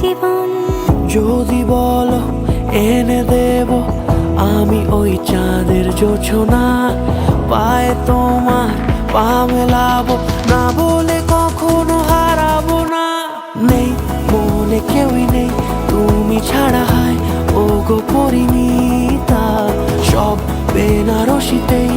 জীবন। যদি বলো, এনে দেব আমি ওই চাঁদের জোছনা। পায় তোমার পা মেলাবো না বলে কখনো হারাবো না। নেই, মনে কেউই নেই, তুমি ছাড়া হায় ও গো পরিণীতা সব বেনারসিতেই